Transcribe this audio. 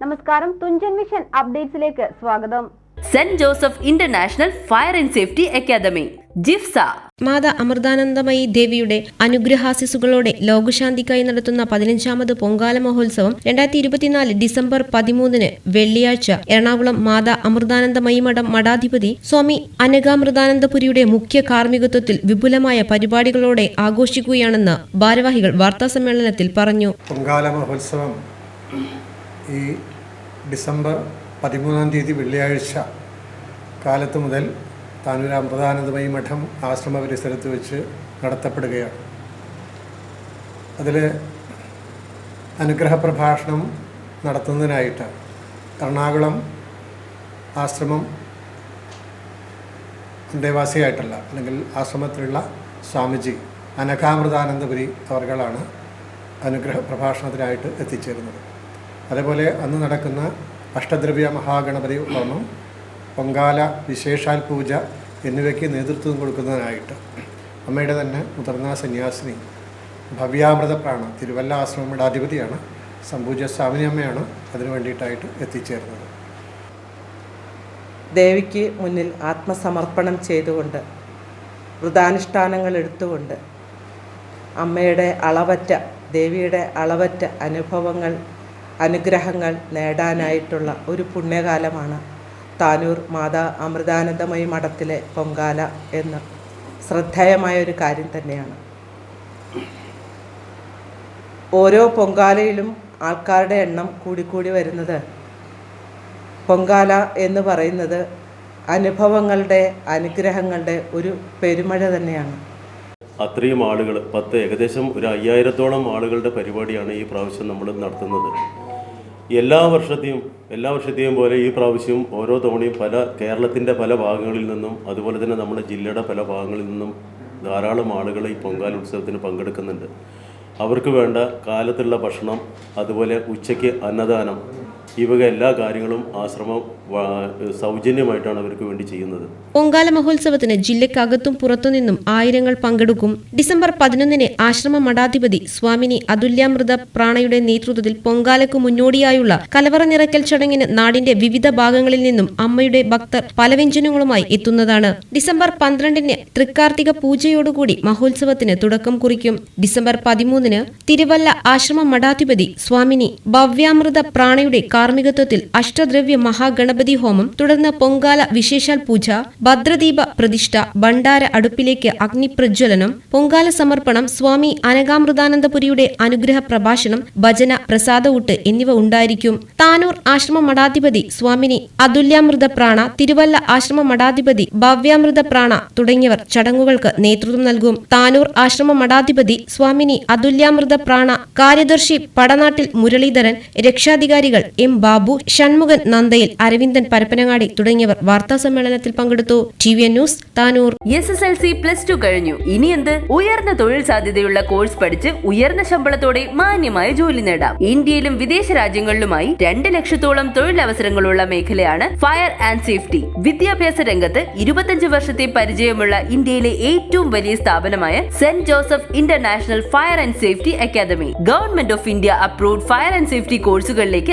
നമസ്കാരം തുഞ്ചൻ മിഷൻ അപ്ഡേറ്റ്സിലേക്ക് സ്വാഗതം. Saint Joseph international fire and safety academy JIFSA. Mata Amritanandamayi ദേവിയുടെ അനുഗ്രഹാശിസുകളോടെ ലോകശാന്തിക്കായി നടത്തുന്ന പതിനഞ്ചാമത് പൊങ്കാല മഹോത്സവം രണ്ടായിരത്തി ഇരുപത്തിനാല് ഡിസംബർ പതിമൂന്നിന് വെള്ളിയാഴ്ച എറണാകുളം മാതാ അമൃതാനന്ദമയി മഠം മഠാധിപതി സ്വാമി അനകാമൃതാനന്ദപുരിയുടെ മുഖ്യ കാർമ്മികത്വത്തിൽ വിപുലമായ പരിപാടികളോടെ ആഘോഷിക്കുകയാണെന്ന് ഭാരവാഹികൾ വാർത്താസമ്മേളനത്തിൽ പറഞ്ഞു. പൊങ്കാല മഹോത്സവം ഈ ഡിസംബർ പതിമൂന്നാം തീയതി വെള്ളിയാഴ്ച കാലത്ത് മുതൽ താനൂർ അമൃതാനന്ദമയി മഠം ആശ്രമ പരിസരത്ത് വെച്ച് നടത്തപ്പെടുകയാണ്. അതിൽ അനുഗ്രഹ പ്രഭാഷണം നടത്തുന്നതിനായിട്ട് എറണാകുളം ആശ്രമം ദേവാസിയായിട്ടുള്ള അല്ലെങ്കിൽ ആശ്രമത്തിലുള്ള സ്വാമിജി അനഘാമൃതാനന്ദപുരി അവർകളാണ് അനുഗ്രഹ പ്രഭാഷണത്തിനായിട്ട് എത്തിച്ചേരുന്നത്. അതേപോലെ അന്ന് നടക്കുന്ന അഷ്ടദ്രവ്യ മഹാഗണപതി ഹോമം പൊങ്കാല വിശേഷാൽ പൂജ എന്നിവയ്ക്ക് നേതൃത്വം കൊടുക്കുന്നതിനായിട്ട്. അമ്മയുടെ തന്നെ മുതിർന്ന സന്യാസിനി ഭവ്യാമൃതപ്രാണ തിരുവല്ല ആശ്രമയുടെ അധിപതിയാണ് സംപൂജ സ്വാമിനി അമ്മയാണ് അതിനു വേണ്ടിയിട്ടായിട്ട് എത്തിച്ചേർന്നത്. ദേവിക്ക് മുന്നിൽ ആത്മസമർപ്പണം ചെയ്തുകൊണ്ട് വൃതാനുഷ്ഠാനങ്ങൾ എടുത്തുകൊണ്ട് അമ്മയുടെ അളവറ്റ ദേവിയുടെ അളവറ്റ അനുഭവങ്ങൾ അനുഗ്രഹങ്ങൾ നേടാനായിട്ടുള്ള ഒരു പുണ്യകാലമാണ് താനൂർ മാതാ അമൃതാനന്ദമയി മഠത്തിലെ പൊങ്കാല എന്ന് ശ്രദ്ധേയമായ ഒരു കാര്യം തന്നെയാണ്. ഓരോ പൊങ്കാലയിലും ആൾക്കാരുടെ എണ്ണം കൂടിക്കൂടി വരുന്നത് പൊങ്കാല എന്ന് പറയുന്നത് അനുഭവങ്ങളുടെ അനുഗ്രഹങ്ങളുടെ ഒരു പെരുമഴ തന്നെയാണ്. അത്രയും ആളുകൾ പത്ത് ഏകദേശം ഒരു അയ്യായിരത്തോളം ആളുകളുടെ പരിപാടിയാണ് ഈ പ്രാവശ്യം നമ്മൾ നടത്തുന്നത്. എല്ലാ വർഷത്തെയും എല്ലാ വർഷത്തെയും പോലെ ഈ പ്രാവശ്യവും ഓരോ തവണയും പല കേരളത്തിന്റെ പല ഭാഗങ്ങളിൽ നിന്നും അതുപോലെ തന്നെ നമ്മുടെ ജില്ലയുടെ പല ഭാഗങ്ങളിൽ നിന്നും ധാരാളം ആളുകൾ ഈ പൊങ്കാല ഉത്സവത്തിന് പങ്കെടുക്കുന്നുണ്ട്. അവർക്ക് വേണ്ട കാലത്തുള്ള ഭക്ഷണം അതുപോലെ ഉച്ചയ്ക്ക് അന്നദാനം ഈ എല്ലാ കാര്യങ്ങളും ആശ്രമം സൗജന്യമായിട്ടാണ് അവർക്ക് വേണ്ടി ചെയ്യുന്നത്. പൊങ്കാല മഹോത്സവത്തിന് ജില്ലക്കകത്തും പുറത്തുനിന്നും ആയിരങ്ങൾ പങ്കെടുക്കും. ഡിസംബർ പതിനൊന്നിന് ആശ്രമ മഠാധിപതി സ്വാമിനി അതുല്യാമൃത പ്രാണയുടെ നേതൃത്വത്തിൽ പൊങ്കാലയ്ക്ക് മുന്നോടിയായുള്ള കലവറ നിറയ്ക്കൽ ചടങ്ങിന് നാടിന്റെ വിവിധ ഭാഗങ്ങളിൽ നിന്നും അമ്മയുടെ ഭക്തർ പല വ്യഞ്ജനങ്ങളുമായി എത്തുന്നതാണ്. ഡിസംബർ പന്ത്രണ്ടിന് തൃക്കാർത്തിക പൂജയോടുകൂടി മഹോത്സവത്തിന് തുടക്കം കുറിക്കും. ഡിസംബർ പതിമൂന്നിന് തിരുവല്ല ആശ്രമ മഠാധിപതി സ്വാമിനി ഭവ്യാമൃത പ്രാണയുടെ കാർമ്മികത്വത്തിൽ അഷ്ടദ്രവ്യ മഹാഗണപതി ഹോമം തുടർന്ന് പൊങ്കാല വിശേഷാൽ പൂജ ഭദ്രദീപ പ്രതിഷ്ഠ ഭണ്ഡാര അടുപ്പിലേക്ക് അഗ്നിപ്രജ്വലനം പൊങ്കാല സമർപ്പണം സ്വാമി അനകാമൃതാനന്ദപുരിയുടെ അനുഗ്രഹ പ്രഭാഷണം ഭജന പ്രസാദവൂട്ട് എന്നിവ ഉണ്ടായിരിക്കും. താനൂർ ആശ്രമ മഠാധിപതി സ്വാമിനി അതുല്യാമൃത പ്രാണ തിരുവല്ല ആശ്രമ മഠാധിപതി ഭവ്യാമൃത പ്രാണ തുടങ്ങിയവർ ചടങ്ങുകൾക്ക് നേതൃത്വം നൽകും. താനൂർ ആശ്രമ മഠാധിപതി സ്വാമിനി അതുല്യാമൃത പ്രാണ കാര്യദർശി പടനാട്ടിൽ മുരളീധരൻ രക്ഷാധികാരികൾ എം. ബാബു ഷൺമുഖൻ നന്ദയിൽ അരവിന്ദൻ പരപ്പനങ്ങാടി തുടങ്ങിയവർ വാർത്താ സമ്മേളനത്തിൽ പങ്കെടുത്തു. T V news Tanur. S S L C plus two കഴിഞ്ഞു. ഇനി എന്ത്? ഉയർന്ന തൊഴിൽ സാധ്യതയുള്ള കോഴ്സ് പഠിച്ച് ഉയർന്ന ശമ്പളത്തോടെ മാന്യമായ ജോലി നേടാം. ഇന്ത്യയിലും വിദേശ രാജ്യങ്ങളിലുമായി രണ്ട് ലക്ഷത്തോളം തൊഴിലവസരങ്ങളുള്ള മേഖലയാണ് ഫയർ ആൻഡ് സേഫ്റ്റി വിദ്യാഭ്യാസ രംഗത്ത് ഇരുപത്തഞ്ച് വർഷത്തെ പരിചയമുള്ള ഇന്ത്യയിലെ ഏറ്റവും വലിയ സ്ഥാപനമായ Saint Joseph international fire and safety academy government of India approved fire and safety കോഴ്സുകളിലേക്ക്